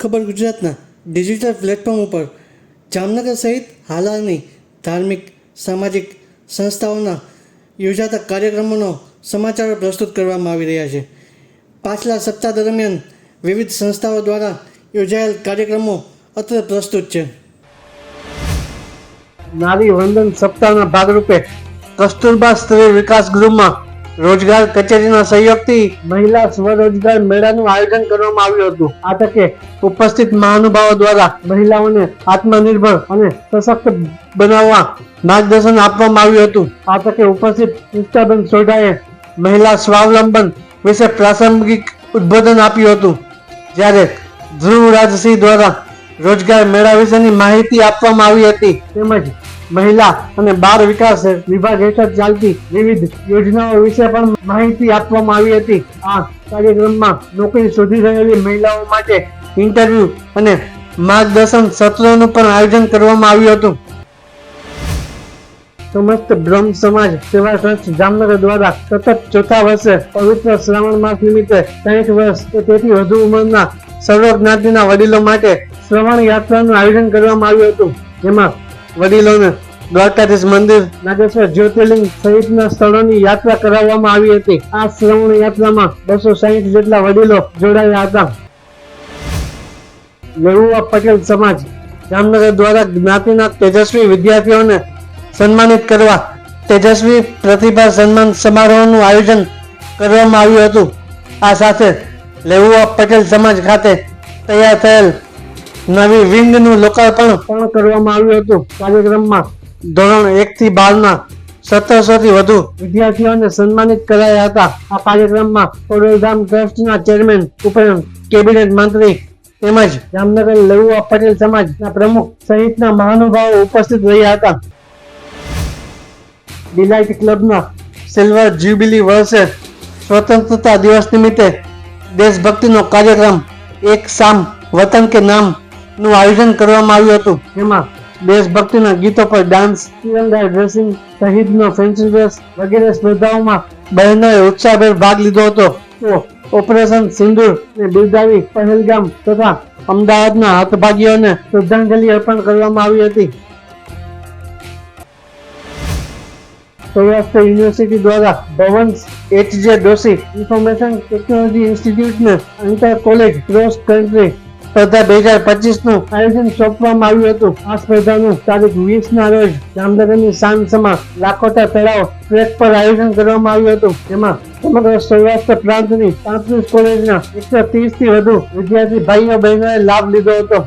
ખબર ગુજરાતના digital platform ઉપર જામનગર સહિત હાલની ધાર્મિક, સામાજિક સંસ્થાઓના યોજાતા કાર્યક્રમોનો સમાચારો પ્રસ્તુત કરવામાં આવી રહ્યા છે. પાછલા સપ્તાહ દરમિયાન વિવિધ સંસ્થાઓ દ્વારા યોજાયેલ કાર્યક્રમો અત્રે પ્રસ્તુત છે. નારી વંદન સપ્તાહના ભાગરૂપે કસ્તુરબા સ્ત્રી વિકાસ ગૃહમાં રોજગાર કચેરીના સહયોગથી મહિલા સ્વરોજગાર મેળાનું આયોજન કરવામાં આવ્યું હતું. આ તકે ઉપસ્થિત મહાનુભાવો દ્વારા મહિલાઓને આત્મનિર્ભર અને સશક્ત બનાવવા માર્ગદર્શન આપવામાં આવ્યું હતું. આ તકે ઉપસ્થિત પુષ્ટાબેન સોઢાએ મહિલા સ્વાવલંબન વિશે પ્રાસંગિક ઉદ્બોધન આપ્યું હતું. જ્યારે ધ્રુવરાજસિંહ દ્વારા રોજગાર મેળા વિશેની માહિતી આપવામાં આવી હતી. તેમજ મહિલા અને બાળ વિકાસ વિભાગ હેઠળ ચાલતી વિવિધ યોજનાઓ વિશે પણ માહિતી આપવામાં આવી હતી. આ કાર્યક્રમમાં નોકરી શોધી રહેલી મહિલાઓ માટે ઇન્ટરવ્યુ અને માર્ગદર્શન સત્રોનું પણ આયોજન કરવામાં આવ્યું હતું. સમસ્ત બ્રહ્મ સમાજ સેવા સંસ્થા જામનગર દ્વારા સતત ચોથા વર્ષે પવિત્ર શ્રાવણ માસ નિમિત્તે સાઠ વર્ષ કે તેથી વધુ ઉંમરના સર્વ જ્ઞાતિના વડીલો માટે શ્રવણ યાત્રાનું આયોજન કરવામાં આવ્યું હતું. જેમાં વડીલોને દ્વારકાધીશ મંદિર નાગેશ્વર જ્યોતિર્લિંગ સહિતના સ્થળોની યાત્રા કરાવવામાં આવી હતી. આ શ્રવણ યાત્રામાં બસો સાહીઠ જેટલા વડીલો જોડાયા હતા. લેવુઆ પટેલ સમાજ જામનગર દ્વારા જ્ઞાતિના તેજસ્વી વિદ્યાર્થીઓને સન્માનિત કરવા તેજસ્વી પ્રતિભા સન્માન સમારોહનું આયોજન કરવામાં આવ્યું હતું. આ સાથે લેવુઆ પટેલ સમાજ ખાતે તૈયાર થયેલ નવી વિંગનું લોકાર્પણ પણ કરવામાં આવ્યું હતું. કાર્યક્રમમાં ધોરણ એક થી બારના સત્તરસો થી વધુ વિદ્યાર્થીઓને સન્માનિત કરાયા હતા. આ કાર્યક્રમમાં ખોડલધામ ટ્રસ્ટના ચેરમેન ઉપરાંત કેબિનેટ મંત્રી તેમજ જામનગર લેવુઆ પટેલ સમાજના પ્રમુખ સહિતના મહાનુભાવો ઉપસ્થિત રહ્યા હતા. ડિલાઇટ ક્લબના સિલ્વર જ્યુબિલી વર્ષે સ્વતંત્રતા દિવસ નિમિત્તે દેશભક્તિનો કાર્યક્રમ એક સામ વતન કે નામ નું આયોજન કરવામાં આવ્યું હતું. જેમાં દેશભક્તિના ગીતો પર ડાન્સ તિરંગા ડ્રેસિંગ શહીદનો ફેન્સી ડ્રેસ વગેરે સ્પર્ધાઓમાં બહેનોએ ઉત્સાહભેર ભાગ લીધો હતો. ઓપરેશન સિંદૂર ને બિરદાવી પહેલગામ તથા અમદાવાદના હતભાગીઓને શ્રદ્ધાંજલિ અર્પણ કરવામાં આવી હતી. સૌરાષ્ટ્ર યુનિવર્સિટી દ્વારા ભવન્સ એચ જે દોશી ઇન્ફોર્મેશન ટેકનોલોજી ઇન્સ્ટિટ્યૂટને અંતર કોલેજ ક્રોસ કન્ટ્રી સ્પર્ધા બે હજાર પચીસનું આયોજન સોંપવામાં આવ્યું હતું. આ સ્પર્ધાનું તારીખ વીસ ના રોજ જામનગરની સાંજસમાં લાખોટા તળાવ ટ્રેક પર આયોજન કરવામાં આવ્યું હતું. જેમાં સમગ્ર સૌરાષ્ટ્ર પ્રાંતની પાંત્રીસ કોલેજના એકસો ત્રીસથી વધુ વિદ્યાર્થી ભાઈઓ બહેનોએ લાભ લીધો હતો.